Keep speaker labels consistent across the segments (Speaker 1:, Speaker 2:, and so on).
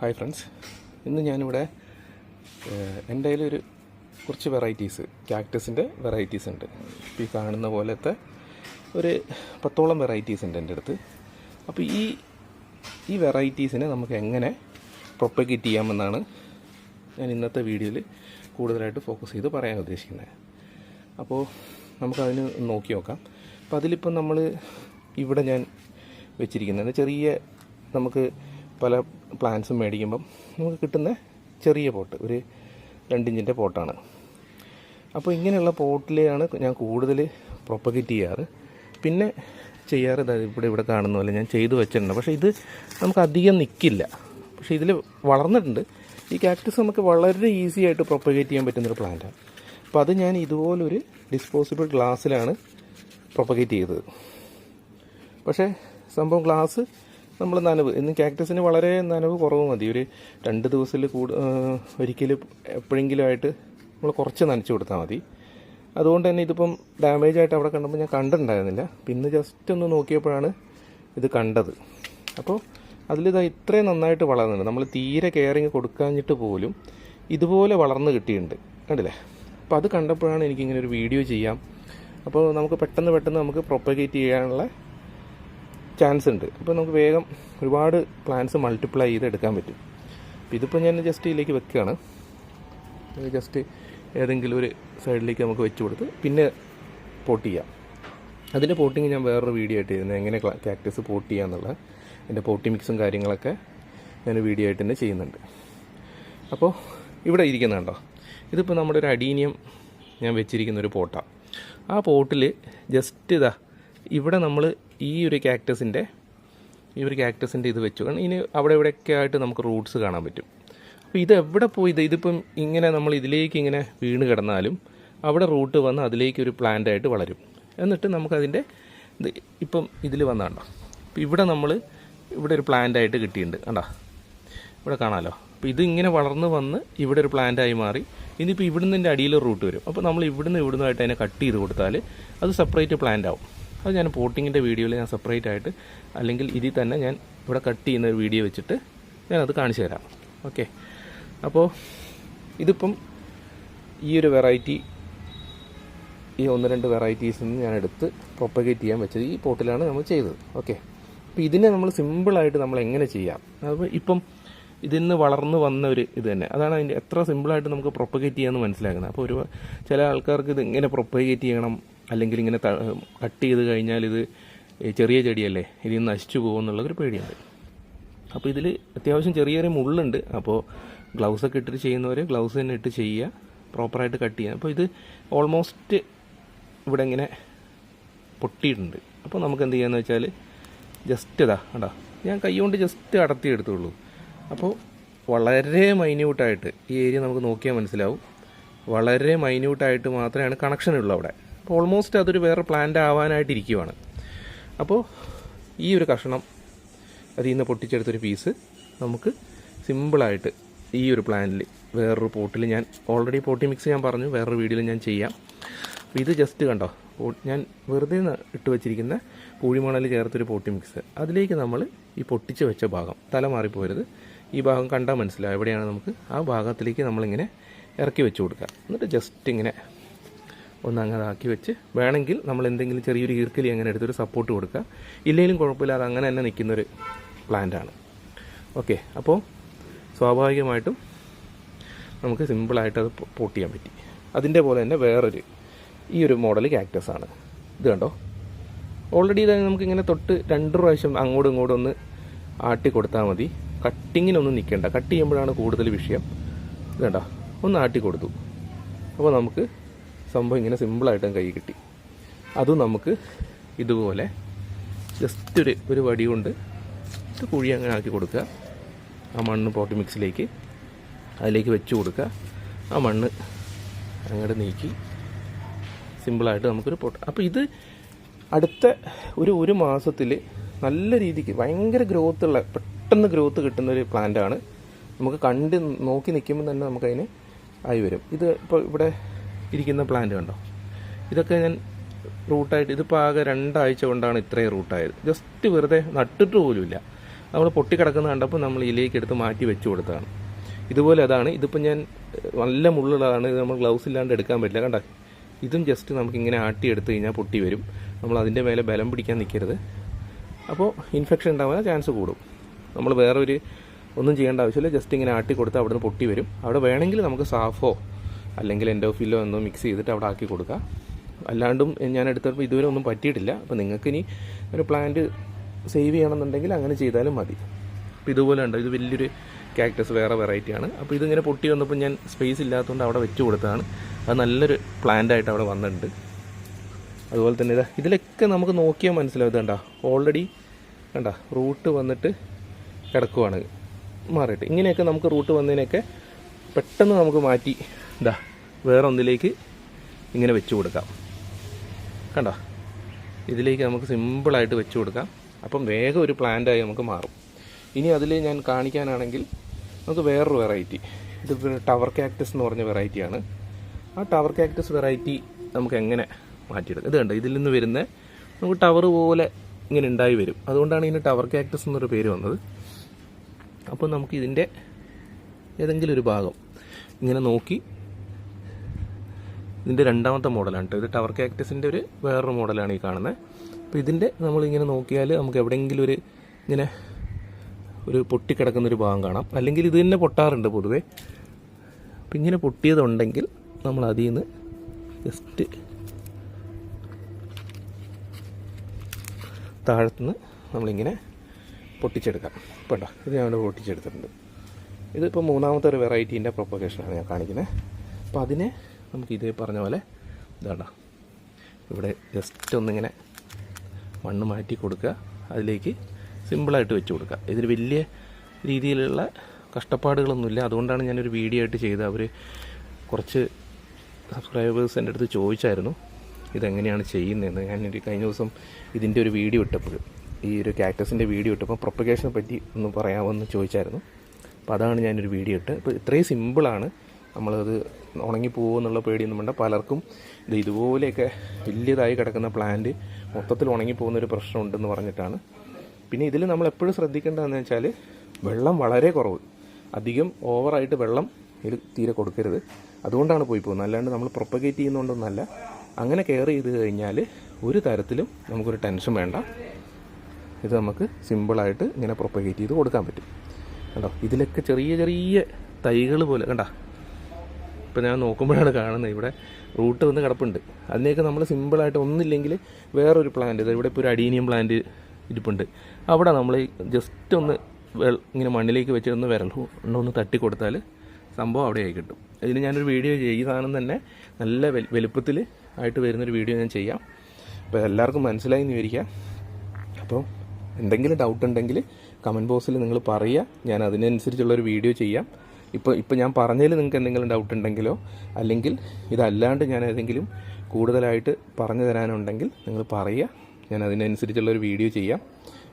Speaker 1: Hi friends ഇന്ന് ഞാനിവിടെ എന്റെ കയ്യിലൊരു കുറച്ച് വെറൈറ്റീസ് ക്യാക്ടസിന്റെ വെറൈറ്റീസ് ഉണ്ട്. ഈ കാണുന്ന പോലത്തെ ഒരു പത്തോളം വെറൈറ്റീസ് ഉണ്ട് എന്റെ അടുത്ത്. അപ്പോൾ ഈ ഈ വെറൈറ്റീസിനെ നമുക്ക് എങ്ങനെ പ്രൊപ്പഗേറ്റ് ചെയ്യാമെന്നാണ് ഞാൻ ഇന്നത്തെ വീഡിയോയിൽ കൂടുതലായിട്ട് ഫോക്കസ് ചെയ്ത് പറയാൻ ഉദ്ദേശിക്കുന്നത്. അപ്പോൾ നമുക്കതിന് നോക്കി നോക്കാം. അപ്പോൾ അതിലിപ്പം നമ്മൾ ഇവിടെ ഞാൻ വെച്ചിരിക്കുന്നത് ചെറിയ നമുക്ക് പല പ്ലാന്റ്സും മേടിക്കുമ്പം നമുക്ക് കിട്ടുന്ന ചെറിയ പോട്ട് ഒരു രണ്ടിഞ്ചിന്റെ പോട്ടാണ്. അപ്പോൾ ഇങ്ങനെയുള്ള പോട്ടിലെയാണ് ഞാൻ കൂടുതൽ പ്രൊപ്പഗേറ്റ് ചെയ്യാറ്. പിന്നെ ചെയ്യാറ് ഇവിടെ ഇവിടെ കാണുന്ന പോലെ ഞാൻ ചെയ്തു വെച്ചിട്ടുണ്ട്. പക്ഷേ ഇത് നമുക്ക് അധികം നിൽക്കില്ല പക്ഷേ ഇതിൽ വളർന്നിട്ടുണ്ട്. ഈ കാക്ടസ് നമുക്ക് വളരെ ഈസി ആയിട്ട് പ്രൊപ്പഗേറ്റ് ചെയ്യാൻ പറ്റുന്നൊരു പ്ലാന്റാണ് അപ്പോൾ അത് ഞാൻ ഇതുപോലൊരു ഡിസ്പോസിബിൾ ഗ്ലാസ്സിലാണ് പ്രൊപ്പഗേറ്റ് ചെയ്തത്. പക്ഷേ സംഭവം ഗ്ലാസ് നമ്മൾ നനവ്. ഇന്ന് കാക്ടസിന് വളരെ നനവ് കുറവ് മതി. ഒരു രണ്ട് ദിവസത്തിൽ കൂടു ഒരിക്കലും എപ്പോഴെങ്കിലും ആയിട്ട് നമ്മൾ കുറച്ച് നനച്ച് കൊടുത്താൽ മതി. അതുകൊണ്ട് തന്നെ ഇതിപ്പം ഡാമേജ് ആയിട്ട് അവിടെ കണ്ടപ്പോൾ ഞാൻ കണ്ടിട്ടുണ്ടായിരുന്നില്ല. പിന്നെ ജസ്റ്റ് ഒന്ന് നോക്കിയപ്പോഴാണ് ഇത് കണ്ടത്. അപ്പോൾ അതിലിതാ ഇത്രയും നന്നായിട്ട് വളർന്നുണ്ട് നമ്മൾ തീരെ കെയറിങ് കൊടുക്കാഞ്ഞിട്ട് പോലും ഇതുപോലെ വളർന്ന് കിട്ടിയിട്ടുണ്ട്. കണ്ടില്ലേ? അപ്പോൾ അത് കണ്ടപ്പോഴാണ് എനിക്കിങ്ങനെ ഒരു വീഡിയോ ചെയ്യാം. അപ്പോൾ നമുക്ക് പെട്ടെന്ന് പെട്ടെന്ന് നമുക്ക് പ്രൊപ്പഗേറ്റ് ചെയ്യാനുള്ള ചാൻസ് ഉണ്ട് അപ്പോൾ നമുക്ക് വേഗം ഒരുപാട് പ്ലാന്റ്സ് മൾട്ടിപ്ലൈ ചെയ്ത് എടുക്കാൻ പറ്റും ഇതിപ്പോൾ ഞാൻ ജസ്റ്റ് ഇതിലേക്ക് വെക്കുകയാണ് ജസ്റ്റ് ഏതെങ്കിലും ഒരു സൈഡിലേക്ക് നമുക്ക് വെച്ച് കൊടുത്ത് പിന്നെ പോട്ട് ചെയ്യാം. അതിന്റെ പോട്ടിങ് ഞാൻ വേറൊരു വീഡിയോ ആയിട്ട് ചെയ്യുന്നത് എങ്ങനെ കാക്ടസ് പോട്ട് ചെയ്യാന്നുള്ള എന്റെ പോട്ടി മിക്സും കാര്യങ്ങളൊക്കെ ഞാൻ വീഡിയോ ആയിട്ട് തന്നെ ചെയ്യുന്നുണ്ട്. അപ്പോൾ ഇവിടെ ഇരിക്കുന്നുണ്ടോ ഇതിപ്പോൾ നമ്മുടെ ഒരു അഡീനിയം ഞാൻ വെച്ചിരിക്കുന്ന ഒരു പോട്ടാണ് ആ പോട്ടിൽ ജസ്റ്റ് ഇതാ ഇവിടെ നമ്മൾ ഈ ഒരു ക്യാക്ടസിന്റെ ഈ ഒരു ക്യാക്ടസിന്റെ ഇത് വെച്ചു. കാരണം ഇനി അവിടെ ഇവിടെയൊക്കെ ആയിട്ട് നമുക്ക് റൂട്ട്സ് കാണാൻ പറ്റും. അപ്പോൾ ഇത് എവിടെ പോയി? ഇത് ഇതിപ്പം ഇങ്ങനെ നമ്മൾ ഇതിലേക്ക് ഇങ്ങനെ വീണ് കിടന്നാലും അവിടെ റൂട്ട് വന്ന് അതിലേക്ക് ഒരു പ്ലാന്റ് ആയിട്ട് വളരും. എന്നിട്ട് നമുക്കതിന്റെ ഇത് ഇപ്പം ഇതിൽ വന്നാണ്ടോ അപ്പോൾ ഇവിടെ നമ്മൾ ഇവിടെ ഒരു പ്ലാന്റ് ആയിട്ട് കിട്ടിയിട്ടുണ്ട്. കണ്ടോ? ഇവിടെ കാണാമല്ലോ അപ്പോൾ ഇതിങ്ങനെ വളർന്ന് വന്ന് ഇവിടെ ഒരു പ്ലാന്റായി മാറി. ഇനിയിപ്പോൾ ഇവിടുന്ന് അടിയിൽ റൂട്ട് വരും. അപ്പോൾ നമ്മൾ ഇവിടുന്ന് ഇവിടുന്നായിട്ട് അതിനെ കട്ട് ചെയ്ത് കൊടുത്താൽ അത് സെപ്പറേറ്റ് പ്ലാന്റ് ആവും. അത് ഞാൻ പോട്ടിങ്ങിന്റെ വീഡിയോയിൽ ഞാൻ സെപ്പറേറ്റ് ആയിട്ട് അല്ലെങ്കിൽ ഇതിൽ തന്നെ ഞാൻ ഇവിടെ കട്ട് ചെയ്യുന്ന ഒരു വീഡിയോ വെച്ചിട്ട് ഞാനത് കാണിച്ചു തരാം. ഓക്കെ അപ്പോൾ ഇതിപ്പം ഈ ഒരു വെറൈറ്റി ഈ ഒന്ന് രണ്ട് വെറൈറ്റീസിൽ നിന്ന് ഞാൻ എടുത്ത് പ്രൊപ്പഗേറ്റ് ചെയ്യാൻ വെച്ചത് ഈ പോട്ടിലാണ് നമ്മൾ ചെയ്തത്. ഓക്കെ അപ്പോൾ ഇതിനെ നമ്മൾ സിമ്പിളായിട്ട് നമ്മൾ എങ്ങനെ ചെയ്യാം? അപ്പോൾ ഇപ്പം ഇതിൽ നിന്ന് വളർന്ന് വന്ന ഒരു ഇത് തന്നെ. അതാണ് അതിന്റെ എത്ര സിമ്പിളായിട്ട് നമുക്ക് പ്രൊപ്പഗേറ്റ് ചെയ്യാമെന്ന് മനസ്സിലാക്കുന്നത്. അപ്പോൾ ഒരു ചില ആൾക്കാർക്ക് ഇത് എങ്ങനെ പ്രൊപ്പഗേറ്റ് ചെയ്യണം? അല്ലെങ്കിൽ ഇങ്ങനെ കട്ട് ചെയ്ത് കഴിഞ്ഞാൽ ഇത് ചെറിയ ചെടിയല്ലേ? ഇതിൽ നശിച്ചു പോകുമെന്നുള്ളൊരു പേടിയുണ്ട്. അപ്പോൾ ഇതിൽ അത്യാവശ്യം ചെറിയൊരു മുള്ളുണ്ട്. അപ്പോൾ ഗ്ലൗസ് ഒക്കെ ഇട്ടിട്ട് ചെയ്യുന്നവർ ഗ്ലൗസ് തന്നെ ഇട്ട് ചെയ്യുക പ്രോപ്പറായിട്ട് കട്ട് ചെയ്യുക. അപ്പോൾ ഇത് ഓൾമോസ്റ്റ് ഇവിടെ ഇങ്ങനെ പൊട്ടിയിട്ടുണ്ട്. അപ്പോൾ നമുക്ക് എന്ത് ചെയ്യാന്ന് വെച്ചാൽ ജസ്റ്റ് ഇതാ കണ്ടോ? ഞാൻ കൈ കൊണ്ട് ജസ്റ്റ് അടത്തി എടുത്തുള്ളൂ. അപ്പോൾ വളരെ മൈന്യൂട്ടായിട്ട് ഈ ഏരിയ നമുക്ക് നോക്കിയാൽ മനസ്സിലാവും. വളരെ മൈന്യൂട്ടായിട്ട് മാത്രമാണ് കണക്ഷൻ ഉള്ളൂ അവിടെ. ഓൾമോസ്റ്റ് അതൊരു വേറെ പ്ലാന്റ് ആവാനായിട്ടിരിക്കുവാണ്. അപ്പോൾ ഈ ഒരു കഷണം അതിൽ നിന്ന് പൊട്ടിച്ചെടുത്തൊരു പീസ് നമുക്ക് സിമ്പിളായിട്ട് ഈ ഒരു പ്ലാനിൽ വേറൊരു പോട്ടിൽ ഞാൻ ഓൾറെഡി പോട്ടി മിക്സ് ഞാൻ പറഞ്ഞു വേറൊരു വീഡിയോയിൽ ഞാൻ ചെയ്യാം. അപ്പോൾ ഇത് ജസ്റ്റ് കണ്ടോ ഞാൻ വെറുതെ ഇട്ട് വെച്ചിരിക്കുന്ന പൂഴിമണൽ ചേർത്തൊരു പോട്ടി മിക്സ് അതിലേക്ക് നമ്മൾ ഈ പൊട്ടിച്ച് വെച്ച ഭാഗം തല മാറിപ്പോരുത്. ഈ ഭാഗം കണ്ടാൽ മനസ്സിലാവും എവിടെയാണ് നമുക്ക് ആ ഭാഗത്തിലേക്ക് നമ്മളിങ്ങനെ ഇറക്കി വെച്ച് കൊടുക്കുക. എന്നിട്ട് ജസ്റ്റ് ഇങ്ങനെ ഒന്ന് അങ്ങനെ ആക്കി വെച്ച് വേണമെങ്കിൽ നമ്മൾ എന്തെങ്കിലും ചെറിയൊരു ഈർക്കലി അങ്ങനെ എടുത്തൊരു സപ്പോർട്ട് കൊടുക്കുക. ഇല്ലെങ്കിലും കുഴപ്പമില്ല അത് അങ്ങനെ തന്നെ നിൽക്കുന്നൊരു പ്ലാന്റാണ് ഓക്കെ അപ്പോൾ സ്വാഭാവികമായിട്ടും നമുക്ക് സിമ്പിളായിട്ട് അത് പോട്ട് ചെയ്യാൻ പറ്റി. അതിന്റെ പോലെ തന്നെ വേറൊരു ഈ ഒരു മോഡൽ കാക്ടസ് ആണ്. ഇത് കണ്ടോ? ഓൾറെഡി ഇത് നമുക്കിങ്ങനെ തൊട്ട് രണ്ട് പ്രാവശ്യം അങ്ങോട്ടും ഇങ്ങോട്ടും ഒന്ന് ആട്ടി കൊടുത്താൽ മതി. കട്ടിങ്ങിനൊന്നും നിൽക്കേണ്ട. കട്ട് ചെയ്യുമ്പോഴാണ് കൂടുതൽ വിഷയം. ഇത് കണ്ടോ? ഒന്ന് ആട്ടി കൊടുത്തു. അപ്പോൾ നമുക്ക് സംഭവം ഇങ്ങനെ സിമ്പിളായിട്ടും കൈ കിട്ടി. അതും നമുക്ക് ഇതുപോലെ ജസ്റ്റ് ഒരു ഒരു വടി കൊണ്ട് ഇത് കുഴി അങ്ങനെ ആക്കി കൊടുക്കുക. ആ മണ്ണ് പോട്ടി മിക്സിലേക്ക് അതിലേക്ക് വെച്ച് കൊടുക്കുക. ആ മണ്ണ് അങ്ങോട്ട് നീക്കി സിമ്പിളായിട്ട് നമുക്കൊരു പൊട്ട അപ്പോൾ ഇത് അടുത്ത ഒരു ഒരു മാസത്തിൽ നല്ല രീതിക്ക് ഭയങ്കര ഗ്രോത്ത് ഉള്ള പെട്ടെന്ന് ഗ്രോത്ത് കിട്ടുന്ന ഒരു പ്ലാന്റ് ആണ്. നമുക്ക് കണ്ട് നോക്കി നിൽക്കുമ്പോൾ തന്നെ നമുക്കതിന് ആയി വരും. ഇത് ഇപ്പോൾ ഇവിടെ ഇരിക്കുന്ന പ്ലാന്റ് കണ്ടോ? ഇതൊക്കെ ഞാൻ റൂട്ടായിട്ട് ഇതിപ്പോൾ ആകെ രണ്ടാഴ്ച കൊണ്ടാണ് ഇത്രയും റൂട്ടായത് ജസ്റ്റ് വെറുതെ നട്ടിട്ട് പോലുമില്ല. നമ്മൾ പൊട്ടിക്കിടക്കുന്ന കണ്ടപ്പോൾ നമ്മൾ ഇലയിലേക്ക് എടുത്ത് മാറ്റി വെച്ച് കൊടുത്തതാണ്. ഇതുപോലെ അതാണ്. ഇതിപ്പോൾ ഞാൻ നല്ല മുള്ളുള്ളതാണ്. ഇത് നമ്മൾ ഗ്ലൗസ് ഇല്ലാണ്ട് എടുക്കാൻ പറ്റില്ല. കണ്ട? ഇതും ജസ്റ്റ് നമുക്കിങ്ങനെ ആട്ടി എടുത്തു കഴിഞ്ഞാൽ പൊട്ടി വരും. നമ്മൾ അതിന്റെ മേലെ ബലം പിടിക്കാൻ നിൽക്കരുത് അപ്പോൾ ഇൻഫെക്ഷൻ ഉണ്ടാവാൻ ചാൻസ് കൂടും. നമ്മൾ വേറൊരു ഒന്നും ചെയ്യേണ്ട ആവശ്യമില്ല. ജസ്റ്റ് ഇങ്ങനെ ആട്ടി കൊടുത്താൽ അവിടുന്ന് പൊട്ടി വരും. അവിടെ വേണമെങ്കിൽ നമുക്ക് സാഫോ അല്ലെങ്കിൽ എൻഡോഫില്ലോ എന്തോ മിക്സ് ചെയ്തിട്ട് അവിടെ ആക്കി കൊടുക്കുക. അല്ലാണ്ടും ഞാൻ എടുത്തപ്പോൾ ഇതുവരെ ഒന്നും പറ്റിയിട്ടില്ല. അപ്പോൾ നിങ്ങൾക്കിനി ഒരു പ്ലാന്റ് സേവ് ചെയ്യണമെന്നുണ്ടെങ്കിൽ അങ്ങനെ ചെയ്താലും മതി. അപ്പോൾ ഇതുപോലെ ഉണ്ട്. ഇത് വലിയൊരു ക്യാക്ടസ് വേറെ വെറൈറ്റിയാണ് അപ്പോൾ ഇതിങ്ങനെ പൊട്ടി വന്നപ്പോൾ ഞാൻ സ്പേസ് ഇല്ലാത്തതുകൊണ്ട് അവിടെ വെച്ച് കൊടുത്തതാണ്. അത് നല്ലൊരു പ്ലാന്റായിട്ട് അവിടെ വന്നിട്ടുണ്ട്. അതുപോലെ തന്നെ ഇതാ ഇതിലൊക്കെ നമുക്ക് നോക്കിയാൽ മനസ്സിലാവും. ഇത് കണ്ട ഓൾറെഡി കണ്ട റൂട്ട് വന്നിട്ട് കിടക്കുവാണ്. മാറിയിട്ട് ഇങ്ങനെയൊക്കെ നമുക്ക് റൂട്ട് വന്നതിനൊക്കെ പെട്ടെന്ന് നമുക്ക് മാറ്റി ഇതാ വേറെ ഒന്നിലേക്ക് ഇങ്ങനെ വെച്ച് കൊടുക്കാം. കണ്ടോ? ഇതിലേക്ക് നമുക്ക് സിമ്പിളായിട്ട് വെച്ച് കൊടുക്കാം. അപ്പം വേഗം ഒരു പ്ലാന്റായി നമുക്ക് മാറും. ഇനി അതിൽ ഞാൻ കാണിക്കാനാണെങ്കിൽ നമുക്ക് വേറൊരു വെറൈറ്റി ഇത് ടവർ കാക്ടസ് എന്ന് പറഞ്ഞ വെറൈറ്റിയാണ് ആ ടവർ കാക്ടസ് വെറൈറ്റി നമുക്ക് എങ്ങനെ മാറ്റിയെടുക്കാം? ഇത് കണ്ടോ? ഇതിൽ നിന്ന് വരുന്ന നമുക്ക് ടവർ പോലെ ഇങ്ങനെ ഉണ്ടായി വരും. അതുകൊണ്ടാണ് ഇതിന് ടവർ കാക്ടസ് എന്നൊരു പേര് വന്നത്. അപ്പോൾ നമുക്ക് ഇതിന്റെ ഏതെങ്കിലും ഒരു ഭാഗം ഇങ്ങനെ നോക്കി ഇതിന്റെ രണ്ടാമത്തെ മോഡലാണ് ഇത് ടവർ കാക്ടസിന്റെ ഒരു വേറൊരു മോഡലാണ് ഈ കാണുന്നത്. അപ്പോൾ ഇതിന്റെ നമ്മളിങ്ങനെ നോക്കിയാൽ നമുക്ക് എവിടെയെങ്കിലും ഒരു ഇങ്ങനെ ഒരു പൊട്ടിക്കിടക്കുന്ന ഒരു ഭാഗം കാണാം. അല്ലെങ്കിൽ ഇത് തന്നെ പൊട്ടാറുണ്ട് പൊതുവേ. അപ്പം ഇങ്ങനെ പൊട്ടിയതുണ്ടെങ്കിൽ നമ്മൾ അതിൽ നിന്ന് ജസ്റ്റ് താഴത്തുനിന്ന് നമ്മളിങ്ങനെ പൊട്ടിച്ചെടുക്കാം. കേട്ടോ ഇത് ഞാൻ പൊട്ടിച്ചെടുത്തിട്ടുണ്ട്. ഇതിപ്പോൾ മൂന്നാമത്തെ ഒരു വെറൈറ്റീന്റെ പ്രൊപ്പഗേഷനാണ് ഞാൻ കാണിക്കുന്നത് അപ്പോൾ അതിനെ നമുക്ക് ഇതേ പറഞ്ഞ പോലെ ഇതാണ്ട ഇവിടെ ജസ്റ്റ് ഒന്നിങ്ങനെ മണ്ണ് മാറ്റി കൊടുക്കുക. അതിലേക്ക് സിമ്പിളായിട്ട് വെച്ച് കൊടുക്കുക. ഇതിൽ വലിയ രീതിയിലുള്ള കഷ്ടപ്പാടുകളൊന്നുമില്ല. അതുകൊണ്ടാണ് ഞാനൊരു വീഡിയോ ആയിട്ട് ചെയ്തത്. അവർ കുറച്ച് സബ്സ്ക്രൈബേഴ്സ് എന്റെ അടുത്ത് ചോദിച്ചായിരുന്നു ഇതെങ്ങനെയാണ് ചെയ്യുന്നതെന്ന്? ഞാൻ ഒരു കഴിഞ്ഞ ദിവസം ഇതിന്റെ ഒരു വീഡിയോ ഇട്ടപ്പോൾ ഈ ഒരു ക്യാക്ടസിന്റെ വീഡിയോ ഇട്ടപ്പോൾ പ്രൊപ്പഗേഷനെ പറ്റി ഒന്ന് പറയാമോ എന്ന് ചോദിച്ചായിരുന്നു. അപ്പോൾ അതാണ് ഞാനൊരു വീഡിയോ ഇട്ട് അപ്പോൾ ഇത്രയും സിമ്പിളാണ് നമ്മളത് ഉണങ്ങി പോകുമെന്നുള്ള പേടിയൊന്നും വേണ്ട. പലർക്കും ഇത് ഇതുപോലെയൊക്കെ വലിയതായി കിടക്കുന്ന പ്ലാന്റ് മൊത്തത്തിൽ ഉണങ്ങി പോകുന്നൊരു പ്രശ്നമുണ്ടെന്ന് പറഞ്ഞിട്ടാണ്. പിന്നെ ഇതിൽ നമ്മൾ എപ്പോഴും ശ്രദ്ധിക്കേണ്ടതെന്ന് വെച്ചാൽ വെള്ളം വളരെ കുറവ്. അധികം ഓവറായിട്ട് വെള്ളം ഇതിൽ തീരെ കൊടുക്കരുത്. അതുകൊണ്ടാണ് പോയി പോകുന്നത്. അല്ലാണ്ട് നമ്മൾ പ്രൊപ്പഗേറ്റ് ചെയ്യുന്നതുകൊണ്ടൊന്നല്ല അങ്ങനെ കെയർ ചെയ്ത് കഴിഞ്ഞാൽ ഒരു തരത്തിലും നമുക്കൊരു ടെൻഷൻ വേണ്ട. ഇത് നമുക്ക് സിമ്പിളായിട്ട് ഇങ്ങനെ പ്രൊപ്പഗേറ്റ് ചെയ്ത് കൊടുക്കാൻ പറ്റും. കണ്ടോ? ഇതിലൊക്കെ ചെറിയ ചെറിയ തൈകൾ പോലെ. കണ്ട? ഇപ്പം ഞാൻ നോക്കുമ്പോഴാണ് കാണുന്നത്. ഇവിടെ റൂട്ട് വന്ന് കിടപ്പുണ്ട്. അതിനെയൊക്കെ നമ്മൾ സിമ്പിളായിട്ട് ഒന്നില്ലെങ്കിൽ വേറൊരു പ്ലാന്റ് ഇത് ഇവിടെ ഇപ്പോൾ ഒരു അഡീനിയം പ്ലാന്റ് ഇരിപ്പുണ്ട്. അവിടെ നമ്മൾ ജസ്റ്റ് ഒന്ന് ഇങ്ങനെ മണ്ണിലേക്ക് വെച്ച് ഒന്ന് വിരൽ ഒന്ന് തട്ടി കൊടുത്താൽ സംഭവം അവിടെ ആയി കിട്ടും. ഇതിന് ഞാനൊരു വീഡിയോ ചെയ്യും. സാധനം തന്നെ നല്ല വലു- വലുപ്പത്തിൽ ആയിട്ട് വരുന്നൊരു വീഡിയോ ഞാൻ ചെയ്യാം. അപ്പോൾ എല്ലാവർക്കും മനസ്സിലായി എന്ന് വിചാരിക്കാം. അപ്പോൾ എന്തെങ്കിലും ഡൗട്ട് ഉണ്ടെങ്കിൽ കമന്റ് ബോക്സിൽ നിങ്ങൾ പറയുക. ഞാൻ അതിനനുസരിച്ചുള്ളൊരു വീഡിയോ ചെയ്യാം. ഇപ്പോൾ ഇപ്പോൾ ഞാൻ പറഞ്ഞതിൽ നിങ്ങൾക്ക് എന്തെങ്കിലും ഡൗട്ട് ഉണ്ടെങ്കിലോ അല്ലെങ്കിൽ ഇതല്ലാണ്ട് ഞാൻ ഏതെങ്കിലും കൂടുതലായിട്ട് പറഞ്ഞു തരാനുണ്ടെങ്കിൽ നിങ്ങൾ പറയുക. ഞാൻ അതിനനുസരിച്ചുള്ളൊരു വീഡിയോ ചെയ്യാം.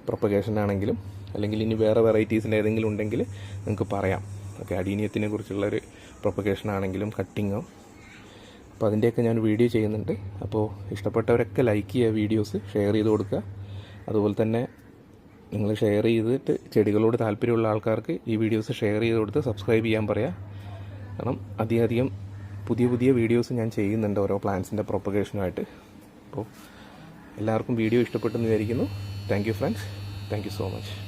Speaker 1: പ്രൊപ്പഗേഷൻ ആണെങ്കിലും അല്ലെങ്കിൽ ഇനി വേറെ വെറൈറ്റീസിന്റെ ഏതെങ്കിലും ഉണ്ടെങ്കിൽ നിങ്ങൾക്ക് പറയാം. ഓക്കെ അടീനിയത്തിനെ കുറിച്ചുള്ളൊരു പ്രൊപ്പഗേഷൻ ആണെങ്കിലും കട്ടിങ്ങോ അപ്പോൾ അതിന്റെയൊക്കെ ഞാൻ വീഡിയോ ചെയ്യുന്നുണ്ട്. അപ്പോൾ ഇഷ്ടപ്പെട്ടവരൊക്കെ ലൈക്ക് ചെയ്യുക വീഡിയോസ് ഷെയർ ചെയ്ത് കൊടുക്കുക. അതുപോലെ തന്നെ നിങ്ങൾ ഷെയർ ചെയ്തിട്ട് ചെടികളോട് താല്പര്യമുള്ള ആൾക്കാർക്ക് ഈ വീഡിയോസ് ഷെയർ ചെയ്ത് കൊടുത്ത് സബ്സ്ക്രൈബ് ചെയ്യാൻ പറയുക കാരണം അധികം പുതിയ പുതിയ വീഡിയോസ് ഞാൻ ചെയ്യുന്നുണ്ട് ഓരോ പ്ലാൻസിന്റെ പ്രൊപ്പഗേഷനുമായിട്ട് അപ്പോൾ എല്ലാവർക്കും വീഡിയോ ഇഷ്ടപ്പെട്ടെന്ന് വിചാരിക്കുന്നു. Thank you friends thank you so much